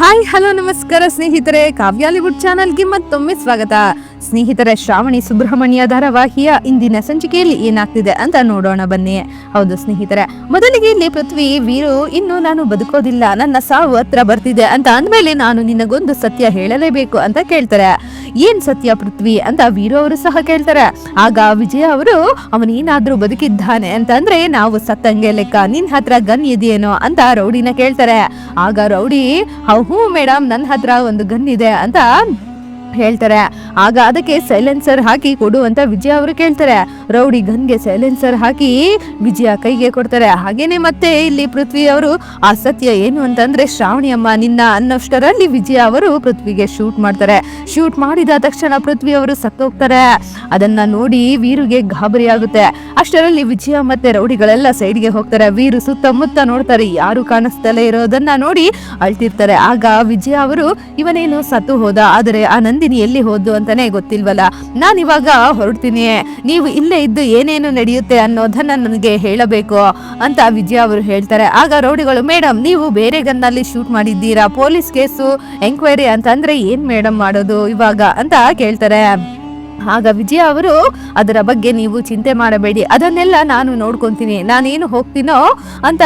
Hi, hello, ನಮಸ್ಕಾರ ಸ್ನೇಹಿತರೆ. ಕಾವ್ಯಾಲಿವುಡ್ ಚಾನಲ್ಗೆ ಮತ್ತೊಮ್ಮೆ ಸ್ವಾಗತ. ಸ್ನೇಹಿತರೆ, ಶ್ರಾವಣಿ ಸುಬ್ರಹ್ಮಣ್ಯ ಧಾರಾವಾಹಿಯ ಇಂದಿನ ಸಂಚಿಕೆಯಲ್ಲಿ ಏನಾಗ್ತಿದೆ ಅಂತ ನೋಡೋಣ ಬನ್ನಿ. ಹೌದು ಸ್ನೇಹಿತರೆ, ಮೊದಲಿಗೆ ಇಲ್ಲಿ ಪೃಥ್ವಿ, ವೀರು, ಇನ್ನು ನಾನು ಬದುಕೋದಿಲ್ಲ. ನನ್ನ ಸಾವು ಹತ್ರ ಬರ್ತಿದೆ ಅಂತ ಅಂದ್ಮೇಲೆ ನಾನು ನಿನಗೊಂದು ಸತ್ಯ ಹೇಳಲೇಬೇಕು ಅಂತ ಕೇಳ್ತಾರೆ. ಏನ್ ಸತ್ಯ ಪೃಥ್ವಿ ಅಂತ ವೀರು ಅವರು ಸಹ ಕೇಳ್ತಾರೆ. ಆಗ ವಿಜಯ ಅವರು ಅವನೇನಾದ್ರೂ ಬದುಕಿದ್ದಾನೆ ಅಂತ ನಾವು ಸತ್ತಂಗೆ ಲೆಕ್ಕ, ನಿನ್ ಹತ್ರ ಗನ್ ಇದೆಯೇನೋ ಅಂತ ರೌಡಿನ ಕೇಳ್ತಾರೆ. ಆಗ ರೌಡಿ, ಹೂ ಮೇಡಮ್ ನನ್ನ ಹತ್ರ ಒಂದು ಗನ್ ಇದೆ ಅಂತ ಹೇಳ್ತಾರೆ. ಆಗ ಅದಕ್ಕೆ ಸೈಲೆನ್ಸರ್ ಹಾಕಿ ಕೊಡು ಅಂತ ವಿಜಯ ಅವರು ಕೇಳ್ತಾರೆ. ರೌಡಿ ಗನ್ಗೆ ಸೈಲೆನ್ಸರ್ ಹಾಕಿ ವಿಜಯ ಕೈಗೆ ಕೊಡ್ತಾರೆ. ಹಾಗೇನೆ ಮತ್ತೆ ಇಲ್ಲಿ ಪೃಥ್ವಿ ಅವರು, ಆ ಸತ್ಯ ಏನು ಅಂತಂದ್ರೆ ಶ್ರಾವಣಿ ಅಮ್ಮ ನಿನ್ನ ಅನ್ನೋಷ್ಟರಲ್ಲಿ ವಿಜಯ ಅವರು ಪೃಥ್ವಿಗೆ ಶೂಟ್ ಮಾಡ್ತಾರೆ. ಶೂಟ್ ಮಾಡಿದ ತಕ್ಷಣ ಪೃಥ್ವಿ ಅವರು ಸತ್ತೋಗ್ತಾರೆ. ಅದನ್ನ ನೋಡಿ ವೀರುಗೆ ಗಾಬರಿ ಆಗುತ್ತೆ. ಅಷ್ಟರಲ್ಲಿ ವಿಜಯ ಮತ್ತೆ ರೌಡಿಗಳೆಲ್ಲ ಸೈಡ್ಗೆ ಹೋಗ್ತಾರೆ. ವೀರು ಸುತ್ತಮುತ್ತ ನೋಡ್ತಾರೆ, ಯಾರು ಕಾಣಿಸ್ತಲೇ ಇರೋದನ್ನ ನೋಡಿ ಅಳ್ತಿರ್ತಾರೆ. ಆಗ ವಿಜಯ ಅವರು, ಇವನೇನು ಸತ್ತು ಹೋದ, ಆದರೆ ಆ ನಂದಿನಿ ಎಲ್ಲಿ ಹೋದ್ದು ಅಂತಾನೆ ಗೊತ್ತಿಲ್ವಲ್ಲ. ನಾನಿವಾಗ ಹೊರಡ್ತೀನಿ. ನೀವು ಇಲ್ಲೇ ಇದ್ದು ಏನೇನು ನಡೆಯುತ್ತೆ ಅನ್ನೋದನ್ನ ನನಗೆ ಹೇಳಬೇಕು ಅಂತ ವಿಜಯ ಅವರು ಹೇಳ್ತಾರೆ. ಆಗ ರೌಡಿಗಳು ಮೇಡಮ್ ನೀವು ಬೇರೆ ಗನ್ನಲ್ಲಿ ಶೂಟ್ ಮಾಡಿದ್ದೀರಾ? ಪೊಲೀಸ್ ಕೇಸು, ಎಂಕ್ವೈರಿ ಅಂತಂದ್ರೆ ಏನ್ ಮೇಡಮ್ ಮಾಡೋದು ಇವಾಗ? ಅಂತ ಕೇಳ್ತಾರೆ. ಆಗ ವಿಜಯ ಅವರು, ಅದರ ಬಗ್ಗೆ ನೀವು ಚಿಂತೆ ಮಾಡಬೇಡಿ. ಅದನ್ನೆಲ್ಲ ನಾನು ನೋಡ್ಕೊಂತೀನಿ. ನಾನೇನು ಹೋಗ್ತೀನೋ ಅಂತ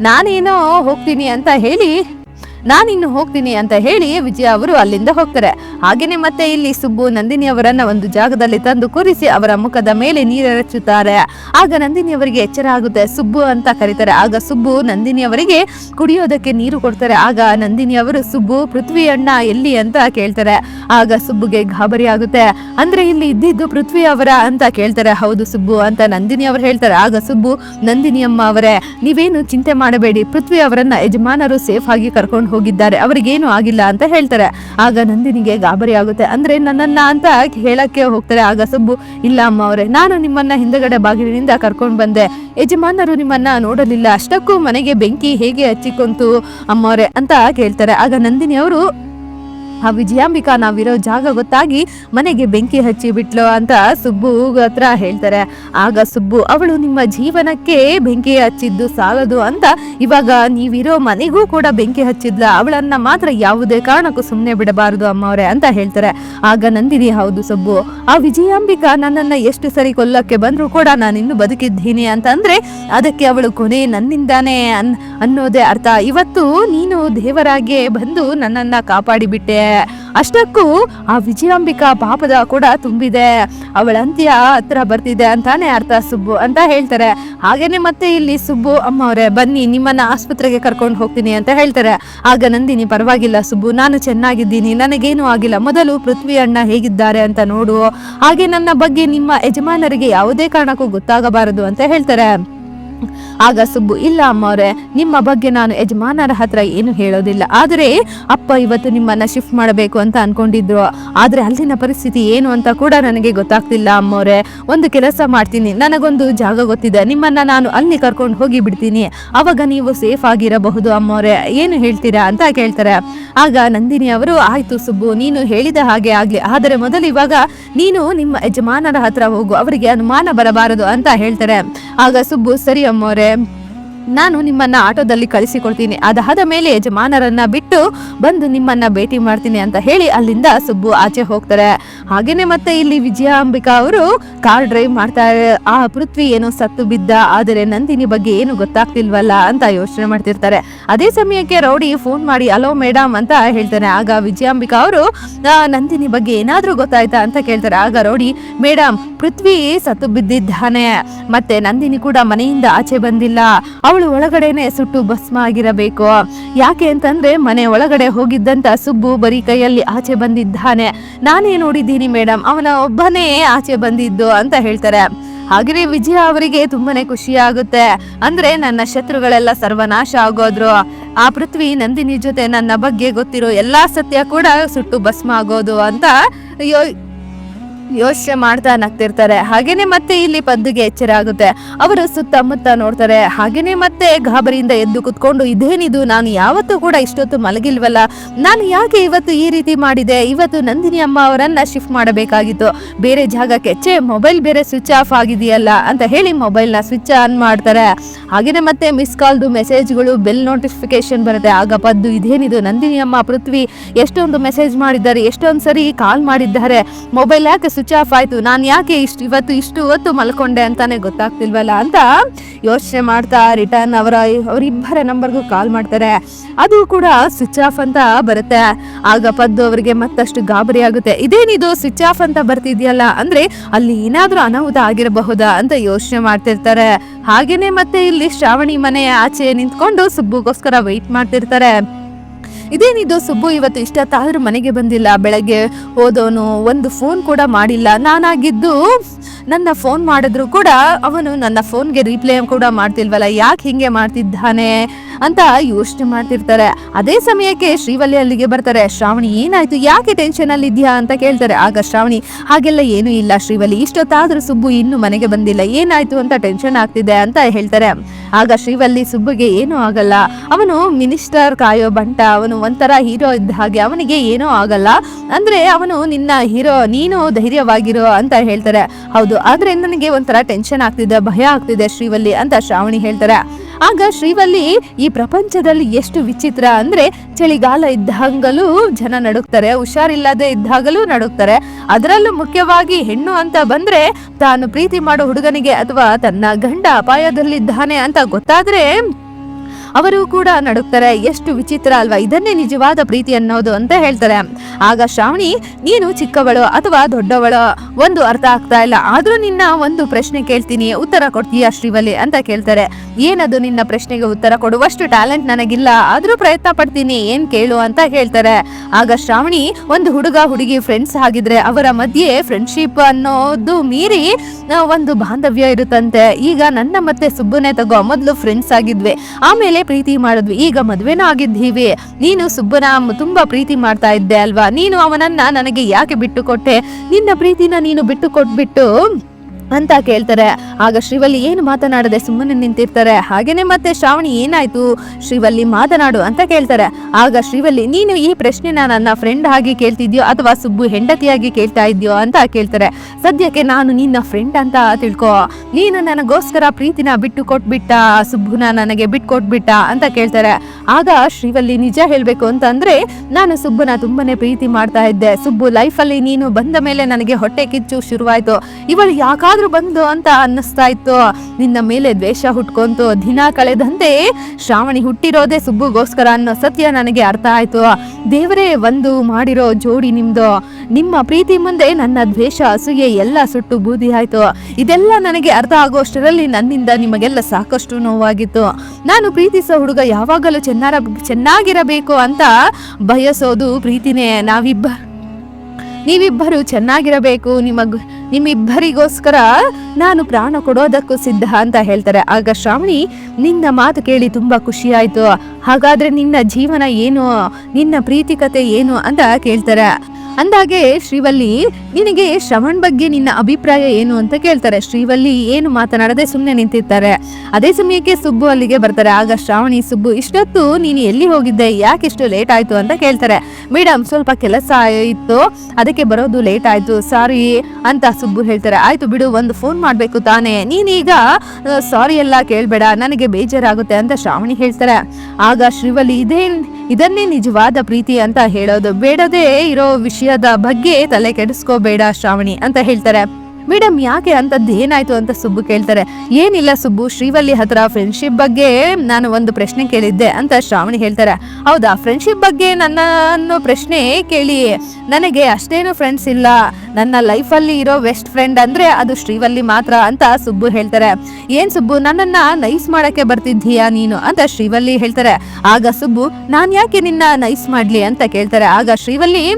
ನಾನೇನೋ ಹೋಗ್ತೀನಿ ಅಂತ ಹೇಳಿ ನಾನಿನ್ನು ಹೋಗ್ತೀನಿ ಅಂತ ಹೇಳಿ ವಿಜಯ ಅವರು ಅಲ್ಲಿಂದ ಹೋಗ್ತಾರೆ. ಹಾಗೇನೆ ಮತ್ತೆ ಇಲ್ಲಿ ಸುಬ್ಬು ನಂದಿನಿ ಅವರನ್ನ ಒಂದು ಜಾಗದಲ್ಲಿ ತಂದು ಕೂರಿಸಿ ಅವರ ಮುಖದ ಮೇಲೆ ನೀರೆರಚುತ್ತಾರೆ. ಆಗ ನಂದಿನಿ ಅವರಿಗೆ ಎಚ್ಚರ ಆಗುತ್ತೆ. ಸುಬ್ಬು ಅಂತ ಕರೀತಾರೆ. ಆಗ ಸುಬ್ಬು ನಂದಿನಿ ಅವರಿಗೆ ಕುಡಿಯೋದಕ್ಕೆ ನೀರು ಕೊಡ್ತಾರೆ. ಆಗ ನಂದಿನಿ ಅವರು, ಸುಬ್ಬು, ಪೃಥ್ವಿ ಅಣ್ಣ ಎಲ್ಲಿ ಅಂತ ಕೇಳ್ತಾರೆ. ಆಗ ಸುಬ್ಬುಗೆ ಗಾಬರಿ ಆಗುತ್ತೆ. ಅಂದ್ರೆ ಇಲ್ಲಿ ಇದ್ದಿದ್ದು ಪೃಥ್ವಿ ಅವರ ಅಂತ ಕೇಳ್ತಾರೆ. ಹೌದು ಸುಬ್ಬು ಅಂತ ನಂದಿನಿ ಅವರು ಹೇಳ್ತಾರೆ. ಆಗ ಸುಬ್ಬು ನಂದಿನಿ ಅಮ್ಮ ಅವರೇ, ನೀವೇನು ಚಿಂತೆ ಮಾಡಬೇಡಿ. ಪೃಥ್ವಿ ಅವರನ್ನ ಯಜಮಾನರು ಸೇಫ್ ಆಗಿ ಕರ್ಕೊಂಡು ಹೋಗಿದ್ದಾರೆ. ಅವರಿಗೇನು ಆಗಿಲ್ಲ ಅಂತ ಹೇಳ್ತಾರೆ. ಆಗ ನಂದಿನಿಗೆ ಗಾಬರಿ ಆಗುತ್ತೆ. ಅಂದ್ರೆ ನನ್ನನ್ನ ಅಂತ ಹೇಳಕ್ಕೆ ಹೋಗ್ತಾರೆ. ಆಗ ಸುಬ್ಬು, ಇಲ್ಲ ಅಮ್ಮ ಅವರೇ, ನಾನು ನಿಮ್ಮನ್ನ ಹಿಂದಗಡೆ ಬಾಗಿಲಿನಿಂದ ಕರ್ಕೊಂಡು ಬಂದೆ. ಯಜಮಾನರು ನಿಮ್ಮನ್ನ ನೋಡಲಿಲ್ಲ. ಅಷ್ಟಕ್ಕೂ ಮನೆಗೆ ಬೆಂಕಿ ಹೇಗೆ ಹಚ್ಚಿಕೊಂತು ಅಮ್ಮವ್ರೆ ಅಂತ ಕೇಳ್ತಾರೆ. ಆಗ ನಂದಿನಿ ಅವರು ಆ ವಿಜಯಾಂಬಿಕಾ ನಾವಿರೋ ಜಾಗ ಗೊತ್ತಾಗಿ ಮನೆಗೆ ಬೆಂಕಿ ಹಚ್ಚಿ ಬಿಟ್ಲು ಅಂತ ಸುಬ್ಬು ಹತ್ರ ಹೇಳ್ತಾರೆ. ಆಗ ಸುಬ್ಬು, ಅವಳು ನಿಮ್ಮ ಜೀವನಕ್ಕೆ ಬೆಂಕಿ ಹಚ್ಚಿದ್ದು ಸಾಲದು ಅಂತ ಇವಾಗ ನೀವಿರೋ ಮನೆಗೂ ಕೂಡ ಬೆಂಕಿ ಹಚ್ಚಿದ್ಲ. ಅವಳನ್ನ ಮಾತ್ರ ಯಾವುದೇ ಕಾರಣಕ್ಕೂ ಸುಮ್ಮನೆ ಬಿಡಬಾರದು ಅಮ್ಮವ್ರೆ ಅಂತ ಹೇಳ್ತಾರೆ. ಆಗ ನಂದಿನಿ, ಹೌದು ಸುಬ್ಬು, ಆ ವಿಜಯಾಂಬಿಕಾ ನನ್ನನ್ನ ಎಷ್ಟು ಸರಿ ಕೊಲ್ಲಕ್ಕೆ ಬಂದರೂ ಕೂಡ ನಾನು ಇನ್ನು ಬದುಕಿದ್ದೀನಿ ಅಂತ ಅಂದ್ರೆ ಅದಕ್ಕೆ ಅವಳು ಕೊನೆ ನನ್ನಿಂದಾನೆ ಅನ್, ಅನ್ನೋದೇ ಅರ್ಥ. ಇವತ್ತು ನೀನು ದೇವರಾಗೆ ಬಂದು ನನ್ನನ್ನ ಕಾಪಾಡಿಬಿಟ್ಟೆ. ಅಷ್ಟಕ್ಕೂ ಆ ವಿಜಯಾಂಬಿಕಾ ಪಾಪದ ಕೂಡ ತುಂಬಿದೆ. ಅವಳ ಅಂತ್ಯ ಹತ್ರ ಬರ್ತಿದೆ ಅಂತಾನೆ ಅರ್ಥ ಸುಬ್ಬು ಅಂತ ಹೇಳ್ತಾರೆ. ಹಾಗೇನೆ ಮತ್ತೆ ಇಲ್ಲಿ ಸುಬ್ಬು, ಅಮ್ಮವ್ರೆ, ಬನ್ನಿ, ನಿಮ್ಮನ್ನ ಆಸ್ಪತ್ರೆಗೆ ಕರ್ಕೊಂಡು ಹೋಗ್ತೀನಿ ಅಂತ ಹೇಳ್ತಾರೆ. ಆಗ ನಂದಿನಿ, ಪರವಾಗಿಲ್ಲ ಸುಬ್ಬು, ನಾನು ಚೆನ್ನಾಗಿದ್ದೀನಿ, ನನಗೇನು ಆಗಿಲ್ಲ. ಮೊದಲು ಪೃಥ್ವಿ ಅಣ್ಣ ಹೇಗಿದ್ದಾರೆ ಅಂತ ನೋಡು. ಹಾಗೆ ನನ್ನ ಬಗ್ಗೆ ನಿಮ್ಮ ಯಜಮಾನರಿಗೆ ಯಾವುದೇ ಕಾರಣಕ್ಕೂ ಗೊತ್ತಾಗಬಾರದು ಅಂತ ಹೇಳ್ತಾರೆ. ಆಗ ಸುಬ್ಬು, ಇಲ್ಲ ಅಮ್ಮವ್ರೆ, ನಿಮ್ಮ ಬಗ್ಗೆ ನಾನು ಯಜಮಾನರ ಹತ್ರ ಏನು ಹೇಳೋದಿಲ್ಲ. ಆದರೆ ಅಪ್ಪ ಇವತ್ತು ನಿಮ್ಮನ್ನ ಶಿಫ್ಟ್ ಮಾಡಬೇಕು ಅಂತ ಅನ್ಕೊಂಡಿದ್ರು. ಆದರೆ ಅಲ್ಲಿನ ಪರಿಸ್ಥಿತಿ ಏನು ಅಂತ ಕೂಡ ನನಗೆ ಗೊತ್ತಾಗ್ತಿಲ್ಲ ಅಮ್ಮವ್ರೆ. ಒಂದು ಕೆಲಸ ಮಾಡ್ತೀನಿ. ನನಗೊಂದು ಜಾಗ ಗೊತ್ತಿದೆ. ನಿಮ್ಮನ್ನ ನಾನು ಅಲ್ಲಿ ಕರ್ಕೊಂಡು ಹೋಗಿ ಬಿಡ್ತೀನಿ. ಅವಾಗ ನೀವು ಸೇಫ್ ಆಗಿರಬಹುದು ಅಮ್ಮವ್ರೆ. ಏನು ಹೇಳ್ತೀರಾ ಅಂತ ಕೇಳ್ತಾರೆ. ಆಗ ನಂದಿನಿ ಅವರು, ಆಯ್ತು ಸುಬ್ಬು, ನೀನು ಹೇಳಿದ ಹಾಗೆ ಆಗ್ಲಿ. ಆದರೆ ಮೊದಲು ಇವಾಗ ನೀನು ನಿಮ್ಮ ಯಜಮಾನರ ಹತ್ರ ಹೋಗು. ಅವರಿಗೆ ಅನುಮಾನ ಬರಬಾರದು ಅಂತ ಹೇಳ್ತಾರೆ. ಆಗ ಸುಬ್ಬು, ಸರಿ ಅಮ್ಮವ್ರೆ ನಾನು ನಿಮ್ಮನ್ನ ಆಟೋದಲ್ಲಿ ಕಳಿಸಿಕೊಡ್ತೀನಿ. ಅದಾದ ಮೇಲೆ ಯಜಮಾನರನ್ನ ಬಿಟ್ಟು ಬಂದು ನಿಮ್ಮನ್ನ ಭೇಟಿ ಮಾಡ್ತೀನಿ ಅಂತ ಹೇಳಿ ಅಲ್ಲಿಂದ ಸುಬ್ಬು ಆಚೆ ಹೋಗ್ತಾರೆ. ಹಾಗೇನೆ ಮತ್ತೆ ಇಲ್ಲಿ ವಿಜಯಾಂಬಿಕಾ ಅವರು ಕಾರ್ ಡ್ರೈವ್ ಮಾಡ್ತಾ, ಆ ಪೃಥ್ವಿ ಏನೋ ಸತ್ತು ಬಿದ್ದ, ಆದರೆ ನಂದಿನಿ ಬಗ್ಗೆ ಏನು ಗೊತ್ತಾಗ್ತಿಲ್ವಲ್ಲ ಅಂತ ಯೋಚನೆ ಮಾಡ್ತಿರ್ತಾರೆ. ಅದೇ ಸಮಯಕ್ಕೆ ರೌಡಿ ಫೋನ್ ಮಾಡಿ ಅಲೋ ಮೇಡಮ್ ಅಂತ ಹೇಳ್ತಾನೆ. ಆಗ ವಿಜಯಾಂಬಿಕಾ ಅವರು ನಂದಿನಿ ಬಗ್ಗೆ ಏನಾದ್ರೂ ಗೊತ್ತಾಯ್ತಾ? ಅಂತ ಕೇಳ್ತಾರೆ. ಆಗ ರೌಡಿ ಮೇಡಮ್ ಪೃಥ್ವಿ ಸತ್ತು ಬಿದ್ದಿದ್ದಾನೆ. ಮತ್ತೆ ನಂದಿನಿ ಕೂಡ ಮನೆಯಿಂದ ಆಚೆ ಬಂದಿಲ್ಲ. ಅವಳು ಒಳಗಡೆನೆ ಸುಟ್ಟು ಭಸ್ಮ ಆಗಿರಬೇಕು. ಯಾಕೆ ಅಂತಂದ್ರೆ ಮನೆ ಒಳಗಡೆ ಹೋಗಿದ್ದಂತ ಸುಬ್ಬು ಬರೀ ಕೈಯಲ್ಲಿ ಆಚೆ ಬಂದಿದ್ದಾನೆ. ನಾನೇ ನೋಡಿದ್ದೀನಿ ಮೇಡಮ್ ಅವನ ಒಬ್ಬನೇ ಆಚೆ ಬಂದಿದ್ದು ಅಂತ ಹೇಳ್ತಾರೆ. ಹಾಗೆ ವಿಜಯ ಅವರಿಗೆ ತುಂಬಾನೇ ಖುಷಿ ಆಗುತ್ತೆ. ಅಂದ್ರೆ ನನ್ನ ಶತ್ರುಗಳೆಲ್ಲ ಸರ್ವನಾಶ ಆಗೋದ್ರು. ಆ ಪೃಥ್ವಿ ನಂದಿನಿ ಜೊತೆ ನನ್ನ ಬಗ್ಗೆ ಗೊತ್ತಿರೋ ಎಲ್ಲಾ ಸತ್ಯ ಕೂಡ ಸುಟ್ಟು ಭಸ್ಮ ಆಗೋದು ಅಂತ ಯೋಚನೆ ಮಾಡ್ತಾ ನಗ್ತಿರ್ತಾರೆ. ಹಾಗೇನೆ ಮತ್ತೆ ಇಲ್ಲಿ ಪದ್ದುಗೆ ಎಚ್ಚರ ಆಗುತ್ತೆ. ಅವರು ಸುತ್ತಮುತ್ತ ನೋಡ್ತಾರೆ. ಹಾಗೇನೆ ಮತ್ತೆ ಗಾಬರಿಯಿಂದ ಎದ್ದು ಕುತ್ಕೊಂಡು, ಇದೇನಿದು? ನಾನು ಯಾವತ್ತೂ ಕೂಡ ಇಷ್ಟೊತ್ತು ಮಲಗಿಲ್ವಲ್ಲ? ನಾನು ಯಾಕೆ ಇವತ್ತು ಈ ರೀತಿ ಮಾಡಿದೆ? ಇವತ್ತು ನಂದಿನಿ ಅಮ್ಮ ಅವರನ್ನ ಶಿಫ್ಟ್ ಮಾಡಬೇಕಾಗಿತ್ತು. ಬೇರೆ ಜಾಗಕ್ಕೆ ಚೆ ಮೊಬೈಲ್ ಬೇರೆ ಸ್ವಿಚ್ ಆಫ್ ಆಗಿದೆಯಲ್ಲ? ಅಂತ ಹೇಳಿ ಮೊಬೈಲ್ನ ಸ್ವಿಚ್ ಆನ್ ಮಾಡ್ತಾರೆ. ಹಾಗೇನೆ ಮತ್ತೆ ಮಿಸ್ ಕಾಲ್ದು ಮೆಸೇಜ್ಗಳು, ಬೆಲ್ ನೋಟಿಫಿಕೇಶನ್ ಬರುತ್ತೆ. ಆಗ ಪದ್ದು, ಇದೇನಿದು? ನಂದಿನಿ ಅಮ್ಮ, ಪೃಥ್ವಿ, ಎಷ್ಟೊಂದು ಮೆಸೇಜ್ ಮಾಡಿದ್ದಾರೆ? ಎಷ್ಟೊಂದು ಸರಿ ಕಾಲ್ ಮಾಡಿದ್ದಾರೆ? ಮೊಬೈಲ್ ಯಾಕೆ ಸ್ವಿಚ್ ಆಫ್ ಆಯ್ತು. ನಾನು ಯಾಕೆ ಇಷ್ಟು ಇವತ್ತು ಇಷ್ಟು ಹೊತ್ತು ಮಲ್ಕೊಂಡೆ ಅಂತಾನೆ ಗೊತ್ತಾಗ್ತಿಲ್ವಲ್ಲ ಅಂತ ಯೋಚನೆ ಮಾಡ್ತಾ ರಿಟರ್ನ್ ಅವರ ಅವರಿಬ್ಬರ ನಂಬರ್ಗೂ ಕಾಲ್ ಮಾಡ್ತಾರೆ. ಅದು ಕೂಡ ಸ್ವಿಚ್ ಆಫ್ ಅಂತ ಬರುತ್ತೆ. ಆಗ ಪದ್ದು ಅವರಿಗೆ ಮತ್ತಷ್ಟು ಗಾಬರಿ ಆಗುತ್ತೆ. ಇದೇನಿದು ಸ್ವಿಚ್ ಆಫ್ ಅಂತ ಬರ್ತಿದ್ಯಲ್ಲ? ಅಂದ್ರೆ ಅಲ್ಲಿ ಏನಾದರೂ ಅನಾಹುತ ಆಗಿರಬಹುದಾ ಅಂತ ಯೋಚನೆ ಮಾಡ್ತಿರ್ತಾರೆ. ಹಾಗೇನೆ ಮತ್ತೆ ಇಲ್ಲಿ ಶ್ರಾವಣಿ ಮನೆಯ ಆಚೆ ನಿಂತ್ಕೊಂಡು ಸುಬ್ಬುಗೋಸ್ಕರ ವೆಯ್ಟ್ ಮಾಡ್ತಿರ್ತಾರೆ. ಇದೇನಿದು ಸುಬ್ಬು, ಇವತ್ತು ಇಷ್ಟೊತ್ತಾದ್ರೂ ಮನೆಗೆ ಬಂದಿಲ್ಲ. ಬೆಳಗ್ಗೆ ಓದೋನು ಒಂದು ಫೋನ್ ಕೂಡ ಮಾಡಿಲ್ಲ. ನಾನಾಗಿದ್ದು ನನ್ನ ಫೋನ್ ಮಾಡಿದ್ರು ಕೂಡ ಅವನು ನನ್ನ ಫೋನ್ಗೆ ರಿಪ್ಲೈ ಕೂಡ ಮಾಡ್ತಿಲ್ವಲ್ಲ? ಯಾಕೆ ಹಿಂಗೆ ಮಾಡ್ತಿದ್ದಾನೆ? ಅಂತ ಯೋಚನೆ ಮಾಡ್ತಿರ್ತಾರೆ. ಅದೇ ಸಮಯಕ್ಕೆ ಶ್ರೀವಲ್ಲಿ ಅಲ್ಲಿಗೆ ಬರ್ತಾರೆ. ಶ್ರಾವಣಿ, ಏನಾಯ್ತು? ಯಾಕೆ ಟೆನ್ಷನ್ ಅಲ್ಲಿ ಇದೆಯಾ ಅಂತ ಕೇಳ್ತಾರೆ. ಆಗ ಶ್ರಾವಣಿ, ಹಾಗೆಲ್ಲ ಏನೂ ಇಲ್ಲ ಶ್ರೀವಲ್ಲಿ. ಇಷ್ಟೊತ್ತಾದ್ರೂ ಸುಬ್ಬು ಇನ್ನು ಮನೆಗೆ ಬಂದಿಲ್ಲ. ಏನಾಯ್ತು ಅಂತ ಟೆನ್ಷನ್ ಆಗ್ತಿದೆ ಅಂತ ಹೇಳ್ತಾರೆ. ಆಗ ಶ್ರೀವಲ್ಲಿ ಸುಬ್ಬುಗೆ ಏನೂ ಆಗಲ್ಲ. ಅವನು ಮಿನಿಸ್ಟರ್ ಕಾಯೋ ಬಂಟ, ಅವನು ಒಂಥರ ಹೀರೋ ಇದ್ದ ಹಾಗೆ ಅವನಿಗೆ ಏನೂ ಆಗಲ್ಲ. ಅಂದ್ರೆ ಅವನು, ನಿನ್ನ ಹೀರೋ, ನೀನು ಧೈರ್ಯವಾಗಿರೋ ಅಂತ ಹೇಳ್ತಾರೆ. ಹೌದು, ಆದ್ರೆ ನನಗೆ ಒಂಥರ ಟೆನ್ಷನ್ ಆಗ್ತಿದೆ, ಭಯ ಆಗ್ತಿದೆ ಶ್ರೀವಲ್ಲಿ ಅಂತ ಶ್ರಾವಣಿ ಹೇಳ್ತಾರೆ. ಆಗ ಶ್ರೀವಲ್ಲಿ, ಈ ಪ್ರಪಂಚದಲ್ಲಿ ಎಷ್ಟು ವಿಚಿತ್ರ ಅಂದ್ರೆ ಚಳಿಗಾಲ ಇದ್ದಾಗಲೂ ಜನ ನಡುಕ್ತಾರೆ ಹುಷಾರಿಲ್ಲದೆ ಇದ್ದಾಗಲೂ ನಡುಕ್ತಾರೆ ಅದರಲ್ಲೂ ಮುಖ್ಯವಾಗಿ ಹೆಣ್ಣು ಅಂತ ಬಂದ್ರೆ ತಾನು ಪ್ರೀತಿ ಮಾಡೋ ಹುಡುಗನಿಗೆ ಅಥವಾ ತನ್ನ ಗಂಡ ಅಪಾಯದಲ್ಲಿದ್ದಾನೆ ಅಂತ ಗೊತ್ತಾದ್ರೆ ಅವರು ಕೂಡ ನಡುಕ್ತಾರೆ ಎಷ್ಟು ವಿಚಿತ್ರ ಅಲ್ವಾ? ಇದನ್ನೇ ನಿಜವಾದ ಪ್ರೀತಿ ಅನ್ನೋದು ಅಂತ ಹೇಳ್ತಾರೆ. ಆಗ ಶ್ರಾವಣಿ, ನೀನು ಚಿಕ್ಕವಳು ಅಥವಾ ದೊಡ್ಡವಳು? ಒಂದು ಅರ್ಥ ಆಗ್ತಾ ಇಲ್ಲ. ಆದ್ರೂ ನಿನ್ನ ಒಂದು ಪ್ರಶ್ನೆ ಕೇಳ್ತೀನಿ. ಉತ್ತರ ಕೊಡ್ತೀಯಾ ಶ್ರೀವಲ್ಲಿ? ಅಂತ ಕೇಳ್ತಾರೆ. ಏನದು ನಿನ್ನ ಪ್ರಶ್ನೆಗೆ ಉತ್ತರ ಕೊಡುವಷ್ಟು ಟ್ಯಾಲೆಂಟ್ ನನಗಿಲ್ಲ. ಆದ್ರೂ ಪ್ರಯತ್ನ ಪಡ್ತೀನಿ. ಏನ್ ಕೇಳು? ಅಂತ ಹೇಳ್ತಾರೆ. ಆಗ ಶ್ರಾವಣಿ, ಒಂದು ಹುಡುಗ ಹುಡುಗಿ ಫ್ರೆಂಡ್ಸ್ ಆಗಿದ್ರೆ ಅವರ ಮಧ್ಯೆ ಫ್ರೆಂಡ್ಶಿಪ್ ಅನ್ನೋದು ಮೀರಿ ಒಂದು ಬಾಂಧವ್ಯ ಇರುತ್ತಂತೆ. ಈಗ ನನ್ನ ಮತ್ತೆ ಸುಬ್ಬುನೇ ತಗೋ. ಮೊದಲು ಫ್ರೆಂಡ್ಸ್ ಆಗಿದ್ವಿ. ಆಮೇಲೆ ಪ್ರೀತಿ ಮಾಡಿದ್ವಿ. ಈಗ ಮದುವೆನೂ ಆಗಿದ್ದೀವಿ. ನೀನು ಸುಬ್ಬರಾಮ್ ತುಂಬಾ ಪ್ರೀತಿ ಮಾಡ್ತಾ ಇದ್ದೆ ಅಲ್ವಾ? ನೀನು ಅವನನ್ನ ನನಗೆ ಯಾಕೆ ಬಿಟ್ಟು ಕೊಟ್ಟೆ ನಿನ್ನ ಪ್ರೀತಿನ ನೀನು ಬಿಟ್ಟು ಕೊಟ್ಬಿಟ್ಟು ಅಂತ ಕೇಳ್ತಾರೆ. ಆಗ ಶ್ರೀವಲ್ಲಿ ಏನು ಮಾತನಾಡದೆ ಸುಮ್ಮನೆ ನಿಂತಿರ್ತಾರೆ. ಹಾಗೇನೆ ಮತ್ತೆ ಶ್ರಾವಣಿ ಏನಾಯ್ತು? ಶ್ರೀವಲ್ಲಿ ಮಾತನಾಡು ಅಂತ ಕೇಳ್ತಾರೆ. ಆಗ ಶ್ರೀವಲ್ಲಿ, ನೀನು ಈ ಪ್ರಶ್ನೆನ ನನ್ನ ಫ್ರೆಂಡ್ ಆಗಿ ಕೇಳ್ತಿದ್ಯೋ ಅಥವಾ ಸುಬ್ಬು ಹೆಂಡತಿಯಾಗಿ ಕೇಳ್ತಾ ಇದ್ಯೋ ಅಂತ ಕೇಳ್ತಾರೆ. ಸದ್ಯಕ್ಕೆ ನಾನು ನಿನ್ನ ಫ್ರೆಂಡ್ ಅಂತ ತಿಳ್ಕೊ. ನೀನು ನನಗೋಸ್ಕರ ಪ್ರೀತಿನ ಬಿಟ್ಟು ಕೊಟ್ಬಿಟ್ಟ ಸುಬ್ಬುನ ನನಗೆ ಬಿಟ್ಟು ಕೊಟ್ಬಿಟ್ಟ ಅಂತ ಕೇಳ್ತಾರೆ. ಆಗ ಶ್ರೀವಲ್ಲಿ ನಿಜ ಹೇಳಬೇಕು ಅಂತಂದ್ರೆ, ನಾನು ಸುಬ್ಬನ ತುಂಬಾನೇ ಪ್ರೀತಿ ಮಾಡ್ತಾ ಇದ್ದೆ. ಸುಬ್ಬು ಲೈಫಲ್ಲಿ ನೀನು ಬಂದ ಮೇಲೆ ನನಗೆ ಹೊಟ್ಟೆ ಕಿಚ್ಚು ಶುರುವಾಯ್ತು. ಇವಳು ಯಾಕಾದ್ರೂ ಬಂದು ಅಂತ ಅನ್ನಿಸ್ತಾ ಇತ್ತು. ನಿನ್ನ ಮೇಲೆ ದ್ವೇಷ ಹುಟ್ಕೊಂತು. ದಿನ ಕಳೆದಂತೆ ಶ್ರಾವಣಿ ಹುಟ್ಟಿರೋದೇ ಸುಬ್ಬುಗೋಸ್ಕರ ಅನ್ನೋ ಸತ್ಯ ನನಗೆ ಅರ್ಥ ಆಯ್ತು. ದೇವರೇ ಒಂದು ಮಾಡಿರೋ ಜೋಡಿ ನಿಮ್ದು. ನಿಮ್ಮ ಪ್ರೀತಿ ಮುಂದೆ ನನ್ನ ದ್ವೇಷ, ಅಸೂಯೆ ಎಲ್ಲ ಸುಟ್ಟು ಬೂದಿ ಆಯ್ತು. ಇದೆಲ್ಲ ನನಗೆ ಅರ್ಥ ಆಗೋಷ್ಟರಲ್ಲಿ ನನ್ನಿಂದ ನಿಮಗೆಲ್ಲ ಸಾಕಷ್ಟು ನೋವಾಗಿತ್ತು. ನಾನು ಪ್ರೀತಿಸೋ ಹುಡುಗ ಯಾವಾಗಲೂ ಚೆನ್ನಾರ, ಚೆನ್ನಾಗಿರಬೇಕು ಅಂತ ಬಯಸೋದು ಪ್ರೀತಿನೇ. ನಾವಿಬ್ಬ, ನೀವಿಬ್ಬರು ಚೆನ್ನಾಗಿರಬೇಕು. ನಿಮಗ್ ನಿಮ್ಮಿಬ್ಬರಿಗೋಸ್ಕರ ನಾನು ಪ್ರಾಣ ಕೊಡೋದಕ್ಕೂ ಸಿದ್ಧ ಅಂತ ಹೇಳ್ತಾರೆ. ಆಗ ಶ್ರಾವಣಿ, ನಿನ್ನ ಮಾತು ಕೇಳಿ ತುಂಬಾ ಖುಷಿ ಆಯ್ತು ಹಾಗಾದ್ರೆ ನಿನ್ನ ಜೀವನ ಏನು, ನಿನ್ನ ಪ್ರೀತಿ ಕತೆ ಏನು ಅಂತ ಕೇಳ್ತಾರೆ. ಅಂದಾಗೆ ಶ್ರೀವಲ್ಲಿ, ನಿನಗೆ ಶ್ರವಣ್ ಬಗ್ಗೆ ನಿನ್ನ ಅಭಿಪ್ರಾಯ ಏನು ಅಂತ ಕೇಳ್ತಾರೆ. ಶ್ರೀವಲ್ಲಿ ಏನು ಮಾತನಾಡದೆ ಸುಮ್ಮನೆ ನಿಂತಿರ್ತಾರೆ. ಅದೇ ಸಮಯಕ್ಕೆ ಸುಬ್ಬು ಅಲ್ಲಿಗೆ ಬರ್ತಾರೆ. ಆಗ ಶ್ರಾವಣಿ, ಸುಬ್ಬು, ಇಷ್ಟೊತ್ತು ನೀನು ಎಲ್ಲಿ ಹೋಗಿದ್ದೆ? ಯಾಕೆ ಇಷ್ಟು ಲೇಟ್ ಆಯ್ತು ಅಂತ ಕೇಳ್ತಾರೆ. ಮೇಡಮ್ ಸ್ವಲ್ಪ ಕೆಲಸ ಇತ್ತು. ಅದಕ್ಕೆ ಬರೋದು ಲೇಟ್ ಆಯ್ತು. ಸಾರಿ ಅಂತ ಸುಬ್ಬು ಹೇಳ್ತಾರೆ. ಆಯ್ತು ಬಿಡು, ಒಂದು ಫೋನ್ ಮಾಡಬೇಕು ತಾನೇ. ನೀನೀಗ ಸಾರಿ ಎಲ್ಲ ಕೇಳಬೇಡ. ನನಗೆ ಬೇಜಾರಾಗುತ್ತೆ ಅಂತ ಶ್ರಾವಣಿ ಹೇಳ್ತಾರೆ. ಆಗ ಶ್ರೀವಲ್ಲಿ ಇದೇ ಇದನ್ನೇ ನಿಜವಾದ ಪ್ರೀತಿ ಅಂತ ಹೇಳೋದು. ಬೇಡದೇ ಇರೋ ವಿಷಯದ ಬಗ್ಗೆ ತಲೆ ಕೆಡಿಸ್ಕೋಬೇಡ ಶ್ರಾವಣಿ ಅಂತ ಹೇಳ್ತಾರೆ. ಮೇಡಮ್, ಯಾಕೆ ಅಂತದ್ದು ಏನಾಯಿತು ಅಂತ ಸುಬ್ಬು ಕೇಳ್ತಾರೆ. ಏನಿಲ್ಲ ಸುಬ್ಬು, ಶ್ರೀವಲ್ಲಿ ಹತ್ರ ಫ್ರೆಂಡ್ಶಿಪ್ ಬಗ್ಗೆ ನಾನು ಒಂದು ಪ್ರಶ್ನೆ ಕೇಳಿದ್ದೆ ಅಂತ ಶ್ರಾವಣಿ ಹೇಳ್ತಾರೆ. ಹೌದಾ ಫ್ರೆಂಡ್ಶಿಪ್ ಬಗ್ಗೆ ನನ್ನ ಪ್ರಶ್ನೆ ಕೇಳಿ. ನನಗೆ ಅಷ್ಟೇನು ಫ್ರೆಂಡ್ಸ್ ಇಲ್ಲ. ನನ್ನ ಲೈಫಲ್ಲಿ ಇರೋ ಬೆಸ್ಟ್ ಫ್ರೆಂಡ್ ಅಂದ್ರೆ ಅದು ಶ್ರೀವಲ್ಲಿ ಮಾತ್ರ ಅಂತ ಸುಬ್ಬು ಹೇಳ್ತಾರೆ. ಏನ್ ಸುಬ್ಬು, ನನ್ನನ್ನ ನೈಸ್ ಮಾಡಕ್ಕೆ ಬರ್ತಿದ್ದೀಯಾ ನೀನು ಅಂತ ಶ್ರೀವಲ್ಲಿ ಹೇಳ್ತಾರೆ. ಆಗ ಸುಬ್ಬು, ನಾನು ಯಾಕೆ ನಿನ್ನ ನೈಸ್ ಮಾಡ್ಲಿ ಅಂತ ಕೇಳ್ತಾರೆ. ಆಗ ಶ್ರೀವಲ್ಲಿ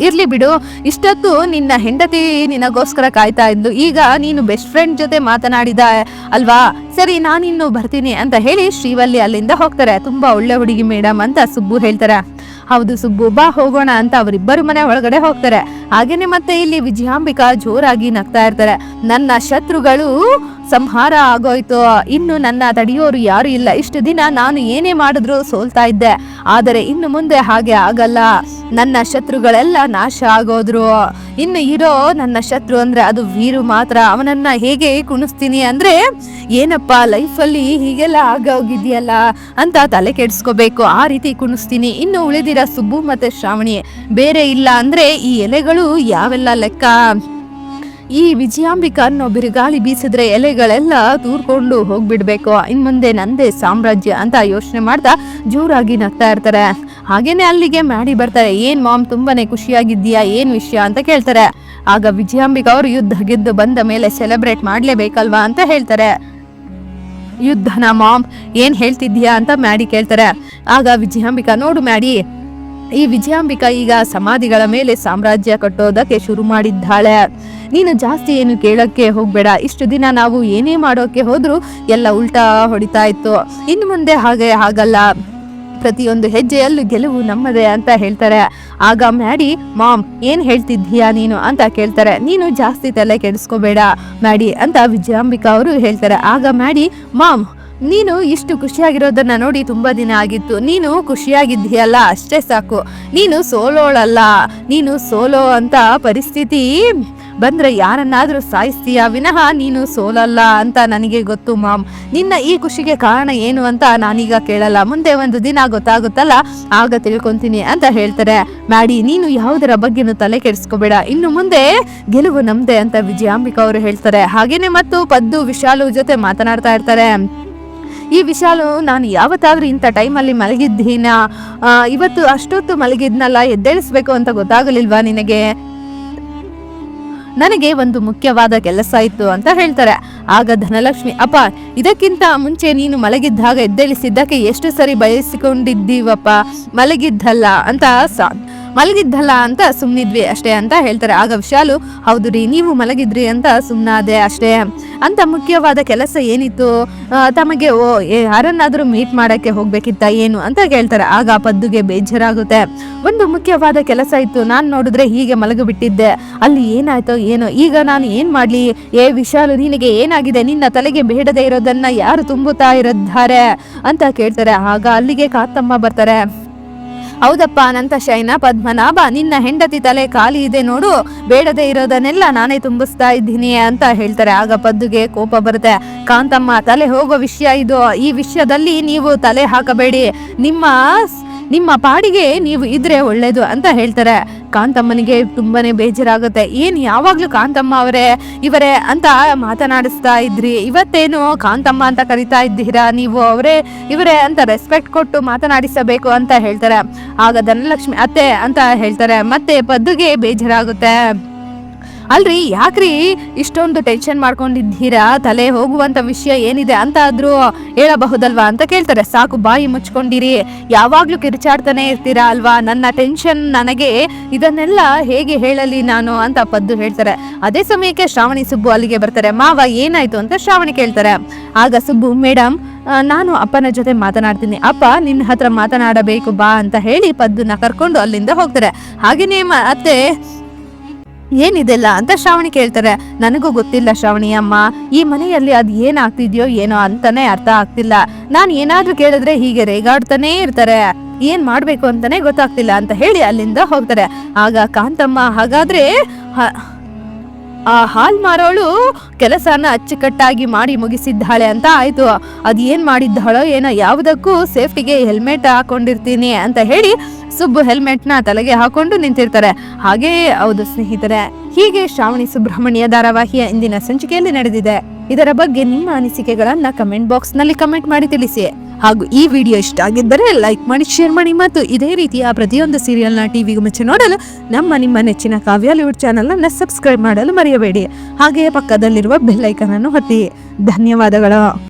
ಇರ್ಲಿ ಬಿಡು. ಇಷ್ಟೊತ್ತು ನಿನ್ನ ಹೆಂಡತಿ ನಿನಗೋಸ್ಕರ ಕಾಯ್ತಾ ಇದ್ದು ಈಗ ನೀನು ಬೆಸ್ಟ್ ಫ್ರೆಂಡ್ ಜೊತೆ ಮಾತನಾಡಿದ ಅಲ್ವಾ? ಸರಿ, ನಾನಿನ್ನು ಬರ್ತೀನಿ ಅಂತ ಹೇಳಿ ಶ್ರೀವಲ್ಲಿ ಅಲ್ಲಿಂದ ಹೋಗ್ತಾರೆ. ತುಂಬಾ ಒಳ್ಳೆ ಹುಡುಗಿ ಮೇಡಮ್ ಅಂತ ಸುಬ್ಬು ಹೇಳ್ತಾರೆ. ಹೌದು ಸುಬ್ಬು, ಬಾ ಹೋಗೋಣ ಅಂತ ಅವರಿಬ್ಬರು ಮನೆ ಒಳಗಡೆ ಹೋಗ್ತಾರೆ. ಹಾಗೇನೆ ಮತ್ತೆ ಇಲ್ಲಿ ವಿಜಯಾಂಬಿಕಾ ಜೋರಾಗಿ ನಗ್ತಾ ಇರ್ತಾರೆ. ನನ್ನ ಶತ್ರುಗಳು ಸಂಹಾರ ಆಗೋಯ್ತು. ಇನ್ನು ನನ್ನ ತಡೆಯೋರು ಯಾರು ಇಲ್ಲ. ಇಷ್ಟು ದಿನ ನಾನು ಏನೇ ಮಾಡಿದ್ರು ಸೋಲ್ತಾ ಇದ್ದೆ. ಆದರೆ ಇನ್ನು ಮುಂದೆ ಹಾಗೆ ಆಗಲ್ಲ. ನನ್ನ ಶತ್ರುಗಳೆಲ್ಲ ನಾಶ ಆಗೋದ್ರು. ಇನ್ನು ಇರೋ ನನ್ನ ಶತ್ರು ಅಂದ್ರೆ ಅದು ವೀರು ಮಾತ್ರ. ಅವನನ್ನ ಹೇಗೆ ಕುಣಿಸ್ತೀನಿ ಅಂದ್ರೆ, ಏನಪ್ಪ, ಲೈಫಲ್ಲಿ ಹೀಗೆಲ್ಲ ಆಗೋಗಿದ್ಯಲ್ಲ ಅಂತ ತಲೆ ಕೆಡಿಸ್ಕೋಬೇಕು. ಆ ರೀತಿ ಕುಣಿಸ್ತೀನಿ. ಇನ್ನು ಉಳಿದಿರೋ ಸುಬ್ಬು ಮತ್ತೆ ಶ್ರಾವಣಿ ಬೇರೆ ಇಲ್ಲ ಅಂದ್ರೆ ಈ ಎಲೆಗಳು ಯಾವೆಲ್ಲ ಲೆಕ್ಕ? ಈ ವಿಜಯಾಂಬಿಕ ಅನ್ನೋ ಬಿರುಗಾಳಿ ಬೀಸಿದ್ರೆ ಎಲೆಗಳೆಲ್ಲ ತೂರ್ಕೊಂಡು ಹೋಗ್ಬಿಡ್ಬೇಕು. ಇನ್ ಮುಂದೆ ನಂದೇ ಸಾಮ್ರಾಜ್ಯ ಅಂತ ಯೋಚನೆ ಮಾಡ್ತಾ ಜೋರಾಗಿ ನಗ್ತಾ ಇರ್ತಾರೆ. ಹಾಗೇನೆ ಅಲ್ಲಿಗೆ ಮಾಡಿ ಬರ್ತಾರೆ. ಏನ್ ಮಾಮ್, ತುಂಬಾನೇ ಖುಷಿಯಾಗಿದ್ದೀಯಾ? ಏನ್ ವಿಷಯ ಅಂತ ಕೇಳ್ತಾರೆ. ಆಗ ವಿಜಯಾಂಬಿಕಾ ಅವರು ಯುದ್ಧ ಗೆದ್ದು ಬಂದ ಮೇಲೆ ಸೆಲೆಬ್ರೇಟ್ ಮಾಡ್ಲೇಬೇಕಲ್ವಾ ಅಂತ ಹೇಳ್ತಾರೆ. ಯುದ್ಧನ ಮಾಮ್, ಏನ್ ಹೇಳ್ತಿದ್ಯಾ ಅಂತ ಮ್ಯಾಡಿ ಕೇಳ್ತಾರೆ. ಆಗ ವಿಜಯಾಂಬಿಕಾ, ನೋಡು ಮ್ಯಾಡಿ ಈ ವಿಜಯಾಂಬಿಕಾ ಈಗ ಸಮಾಧಿಗಳ ಮೇಲೆ ಸಾಮ್ರಾಜ್ಯ ಕಟ್ಟೋದಕ್ಕೆ ಶುರು ಮಾಡಿದ್ದಾಳೆ. ನೀನು ಜಾಸ್ತಿ ಏನು ಕೇಳಕ್ಕೆ ಹೋಗ್ಬೇಡ. ಇಷ್ಟು ದಿನ ನಾವು ಏನೇ ಮಾಡೋಕೆ ಹೋದ್ರೂ ಎಲ್ಲ ಉಲ್ಟಾ ಹೊಡಿತಾ ಇತ್ತು. ಇನ್ನು ಮುಂದೆ ಹಾಗೆ ಆಗಲ್ಲ. ಪ್ರತಿಯೊಂದು ಹೆಜ್ಜೆಯಲ್ಲೂ ಗೆಲುವು ನಮ್ಮದೇ ಅಂತ ಹೇಳ್ತಾರೆ. ಆಗ ಮ್ಯಾಡಿ, ಮಾಮ್, ಏನು ಹೇಳ್ತಿದ್ದೀಯಾ ನೀನು? ಅಂತ ಕೇಳ್ತಾರೆ. ನೀನು ಜಾಸ್ತಿ ತಲೆ ಕೆಡಿಸ್ಕೋಬೇಡ ಮ್ಯಾಡಿ, ಅಂತ ವಿಜಯಾಂಬಿಕಾ ಅವರು ಹೇಳ್ತಾರೆ. ಆಗ ಮ್ಯಾಡಿ, ಮಾಮ್ ನೀನು ಇಷ್ಟು ಖುಷಿಯಾಗಿರೋದನ್ನ ನೋಡಿ ತುಂಬಾ ದಿನ ಆಗಿತ್ತು. ನೀನು ಖುಷಿಯಾಗಿದ್ದೀಯಲ್ಲ, ಅಷ್ಟೇ ಸಾಕು. ನೀನು ಸೋಲೋಳಲ್ಲ. ನೀನು ಸೋಲೋ ಅಂತ ಪರಿಸ್ಥಿತಿ ಬಂದ್ರೆ ಯಾರನ್ನಾದ್ರೂ ಸಾಯಿಸ್ತೀಯ. ವಿನಃ ನೀನು ಸೋಲಲ್ಲ ಅಂತ ನನಗೆ ಗೊತ್ತು ಮಾಮ್. ನಿನ್ನ ಈ ಖುಷಿಗೆ ಕಾರಣ ಏನು ಅಂತ ನಾನೀಗ ಕೇಳಲ್ಲ. ಮುಂದೆ ಒಂದು ದಿನ ಗೊತ್ತಾಗುತ್ತಲ್ಲ? ಆಗ ತಿಳ್ಕೊಂತೀನಿ ಅಂತ ಹೇಳ್ತಾರೆ. ಮ್ಯಾಡಿ, ನೀನು ಯಾವುದರ ಬಗ್ಗೆನೂ ತಲೆ ಕೆಡಿಸ್ಕೋಬೇಡ. ಇನ್ನು ಮುಂದೆ ಗೆಲುವು ನಮ್ದೆ ಅಂತ ವಿಜಯಾಂಬಿಕಾ ಅವರು ಹೇಳ್ತಾರೆ. ಹಾಗೇನೆ ಮತ್ತು ಪದ್ದು ವಿಶಾಲು ಜೊತೆ ಮಾತನಾಡ್ತಾ ಇರ್ತಾರೆ. ಈ ವಿಶಾಲು, ನಾನು ಯಾವತ್ತಾದರೂ ಇಂಥ ಟೈಮಲ್ಲಿ ಮಲಗಿದ್ದೀನ? ಇವತ್ತು ಅಷ್ಟೊತ್ತು ಮಲಗಿದ್ನಲ್ಲ, ಎದ್ದೇಳಿಸ್ಬೇಕು ಅಂತ ಗೊತ್ತಾಗಲಿಲ್ವಾ ನಿನಗೆ? ನನಗೆ ಒಂದು ಮುಖ್ಯವಾದ ಕೆಲಸ ಇತ್ತು ಅಂತ ಹೇಳ್ತಾರೆ. ಆಗ ಧನಲಕ್ಷ್ಮಿ, ಅಪ್ಪ, ಇದಕ್ಕಿಂತ ಮುಂಚೆ ನೀನು ಮಲಗಿದ್ದಾಗ ಎದ್ದೇಳಿಸಿದ್ದಕ್ಕೆ ಎಷ್ಟು ಸರಿ ಬಯಸಿಕೊಂಡಿದ್ದೀವಪ್ಪ? ಮಲಗಿದ್ದಲ್ಲ? ಅಂತ ಸಾ ಮಲಗಿದ್ದಲ್ಲ ಅಂತ ಸುಮ್ಮನಿದ್ವಿ ಅಷ್ಟೇ ಅಂತ ಹೇಳ್ತಾರೆ. ಆಗ ವಿಶಾಲು, ಹೌದು ರೀ, ನೀವು ಮಲಗಿದ್ರಿ ಅಂತ ಸುಮ್ಮನಾದೆ ಅಷ್ಟೇ. ಅಂತ ಮುಖ್ಯವಾದ ಕೆಲಸ ಏನಿತ್ತು? ತಮಗೆ ಓ ಯಾರನ್ನಾದರೂ ಮೀಟ್ ಮಾಡೋಕ್ಕೆ ಹೋಗ್ಬೇಕಿತ್ತ ಏನು? ಅಂತ ಕೇಳ್ತಾರೆ. ಆಗ ಪದ್ದುಗೆ ಬೇಜಾರಾಗುತ್ತೆ. ಒಂದು ಮುಖ್ಯವಾದ ಕೆಲಸ ಇತ್ತು. ನಾನು ನೋಡಿದ್ರೆ ಹೀಗೆ ಮಲಗಿಬಿಟ್ಟಿದ್ದೆ ಅಲ್ಲಿ ಏನಾಯ್ತೋ ಏನೋ? ಈಗ ನಾನು ಏನು ಮಾಡಲಿ? ಏ, ವಿಶಾಲು, ನಿನಗೆ ಏನಾಗಿದೆ? ನಿನ್ನ ತಲೆಗೆ ಬೇಡದೇ ಇರೋದನ್ನ ಯಾರು ತುಂಬುತ್ತಾ ಇರದ್ದಾರೆ ಅಂತ ಕೇಳ್ತಾರೆ. ಆಗ ಅಲ್ಲಿಗೆ ಕಾತಮ್ಮ ಬರ್ತಾರೆ. ಹೌದಪ್ಪ, ಅನಂತ ಶೈನ, ಪದ್ಮನಾಭ, ನಿನ್ನ ಹೆಂಡತಿ ತಲೆ ಖಾಲಿ ಇದೆ ನೋಡು, ಬೇಡದೆ ಇರೋದನ್ನೆಲ್ಲ ನಾನೇ ತುಂಬಿಸ್ತಾ ಇದ್ದೀನಿ ಅಂತ ಹೇಳ್ತಾರೆ. ಆಗ ಪದ್ದುಗೆ ಕೋಪ ಬರುತ್ತೆ. ಕಾಂತಮ್ಮ, ತಲೆ ಹೋಗೋ ವಿಷಯ ಇದು. ಈ ವಿಷಯದಲ್ಲಿ ನೀವು ತಲೆ ಹಾಕಬೇಡಿ. ನಿಮ್ಮ ನಿಮ್ಮ ಪಾಡಿಗೆ ನೀವು ಇದ್ರೆ ಒಳ್ಳೇದು ಅಂತ ಹೇಳ್ತಾರೆ. ಕಾಂತಮ್ಮನಿಗೆ ತುಂಬಾನೇ ಬೇಜಾರಾಗುತ್ತೆ. ಏನು ಯಾವಾಗಲೂ ಕಾಂತಮ್ಮ ಅವರೇ, ಇವರೇ ಅಂತ ಮಾತನಾಡಿಸ್ತಾ ಇದ್ರಿ. ಇವತ್ತೇನು ಕಾಂತಮ್ಮ ಅಂತ ಕರಿತಾ ಇದ್ದೀರಾ? ನೀವು ಅವರೇ, ಇವರೇ ಅಂತ ರೆಸ್ಪೆಕ್ಟ್ ಕೊಟ್ಟು ಮಾತನಾಡಿಸಬೇಕು ಅಂತ ಹೇಳ್ತಾರೆ. ಆಗ ಧನಲಕ್ಷ್ಮಿ ಅತ್ತೆ ಅಂತ ಹೇಳ್ತಾರೆ. ಮತ್ತೆ ಪದ್ದುಗೆ ಬೇಜಾರಾಗುತ್ತೆ. ಅಲ್ರಿ, ಯಾಕ್ರಿ ಇಷ್ಟೊಂದು ಟೆನ್ಷನ್ ಮಾಡ್ಕೊಂಡಿದ್ದೀರಾ? ತಲೆ ಹೋಗುವಂತ ವಿಷಯ ಏನಿದೆ ಅಂತ ಆದ್ರೂ ಹೇಳಬಹುದಲ್ವಾ ಅಂತ ಕೇಳ್ತಾರೆ. ಸಾಕು, ಬಾಯಿ ಮುಚ್ಕೊಂಡಿರಿ. ಯಾವಾಗ್ಲೂ ಕಿರ್ಚಾಡ್ತಾನೆ ಇರ್ತೀರಾ ಅಲ್ವಾ? ನನ್ನ ಟೆನ್ಷನ್ ನನಗೆ ಇದನ್ನೆಲ್ಲ ಹೇಗೆ ಹೇಳಲಿ ನಾನು ಅಂತ ಪದ್ದು ಹೇಳ್ತಾರೆ. ಅದೇ ಸಮಯಕ್ಕೆ ಶ್ರಾವಣಿ ಸುಬ್ಬು ಅಲ್ಲಿಗೆ ಬರ್ತಾರೆ. ಮಾವ, ಏನಾಯ್ತು ಅಂತ ಶ್ರಾವಣಿ ಕೇಳ್ತಾರೆ. ಆಗ ಸುಬ್ಬು ಮೇಡಮ್ ನಾನು ಅಪ್ಪನ ಜೊತೆ ಮಾತನಾಡ್ತೀನಿ. ಅಪ್ಪ, ನಿನ್ನ ಹತ್ರ ಮಾತನಾಡಬೇಕು ಬಾ ಅಂತ ಹೇಳಿ ಪದ್ದನ್ನ ಕರ್ಕೊಂಡು ಅಲ್ಲಿಂದ ಹೋಗ್ತಾರೆ. ಹಾಗೆಯೇ ಅತ್ತೆ ಏನಿದೆಲ್ಲ ಅಂತ ಶ್ರಾವಣಿ ಕೇಳ್ತಾರೆ. ನನಗೂ ಗೊತ್ತಿಲ್ಲ ಶ್ರಾವಣಿ ಅಮ್ಮ, ಈ ಮನೆಯಲ್ಲಿ ಅದು ಏನಾಗ್ತಿದ್ಯೋ ಏನೋ ಅಂತಾನೆ ಅರ್ಥ ಆಗ್ತಿಲ್ಲ. ನಾನು ಏನಾದರೂ ಕೇಳಿದ್ರೆ ಹೀಗೆ ರೇಗಾಡ್ತಾನೇ ಇರ್ತಾರೆ. ಏನ್ ಮಾಡ್ಬೇಕು ಅಂತಾನೆ ಗೊತ್ತಾಗ್ತಿಲ್ಲ ಅಂತ ಹೇಳಿ ಅಲ್ಲಿಂದ ಹೋಗ್ತಾರೆ. ಆಗ ಕಾಂತಮ್ಮ, ಹಾಗಾದ್ರೆ ಆ ಹಾಲ್ ಮಾರೋಳು ಕೆಲಸನ ಅಚ್ಚುಕಟ್ಟಾಗಿ ಮಾಡಿ ಮುಗಿಸಿದ್ದಾಳೆ ಅಂತ ಆಯ್ತು. ಅದ್ ಏನ್ ಮಾಡಿದ್ದಾಳೋ ಏನೋ ಯಾವುದಕ್ಕೂ ಸೇಫ್ಟಿಗೆ ಹೆಲ್ಮೆಟ್ ಹಾಕೊಂಡಿರ್ತೀನಿ ಅಂತ ಹೇಳಿ ಸುಬ್ಬು ಹೆಲ್ಮೆಟ್ನ ತಲೆಗೆ ಹಾಕೊಂಡು ನಿಂತಿರ್ತಾರೆ. ಹಾಗೇ ಹೌದು ಸ್ನೇಹಿತರೆ, ಹೀಗೆ ಶ್ರಾವಣಿ ಸುಬ್ರಹ್ಮಣ್ಯ ಧಾರಾವಾಹಿಯ ಇಂದಿನ ಸಂಚಿಕೆಯಲ್ಲಿ ನಡೆದಿದೆ. ಇದರ ಬಗ್ಗೆ ನಿಮ್ಮ ಅನಿಸಿಕೆಗಳನ್ನ ಕಮೆಂಟ್ ಬಾಕ್ಸ್ನಲ್ಲಿ ಕಮೆಂಟ್ ಮಾಡಿ ತಿಳಿಸಿ. ಹಾಗೂ ಈ ವಿಡಿಯೋ ಇಷ್ಟ ಆಗಿದ್ದರೆ ಲೈಕ್ ಮಾಡಿ, ಶೇರ್ ಮಾಡಿ ಮತ್ತು ಇದೇ ರೀತಿಯ ಪ್ರತಿಯೊಂದು ಸೀರಿಯಲ್ನ ಟಿವಿಗೆ ಮುಂಚೆ ನೋಡಲು ನಮ್ಮ ನಿಮ್ಮ ನೆಚ್ಚಿನ ಕಾವ್ಯಾಲಿವುಡ್ ಚಾನಲ್ನ ಚಾನಲ್ ಅನ್ನ ಸಬ್ಸ್ಕ್ರೈಬ್ ಮಾಡಲು ಮರೆಯಬೇಡಿ. ಹಾಗೆಯೇ ಪಕ್ಕದಲ್ಲಿರುವ ಬೆಲ್ ಹೊತ್ತಿ ಧನ್ಯವಾದಗಳು.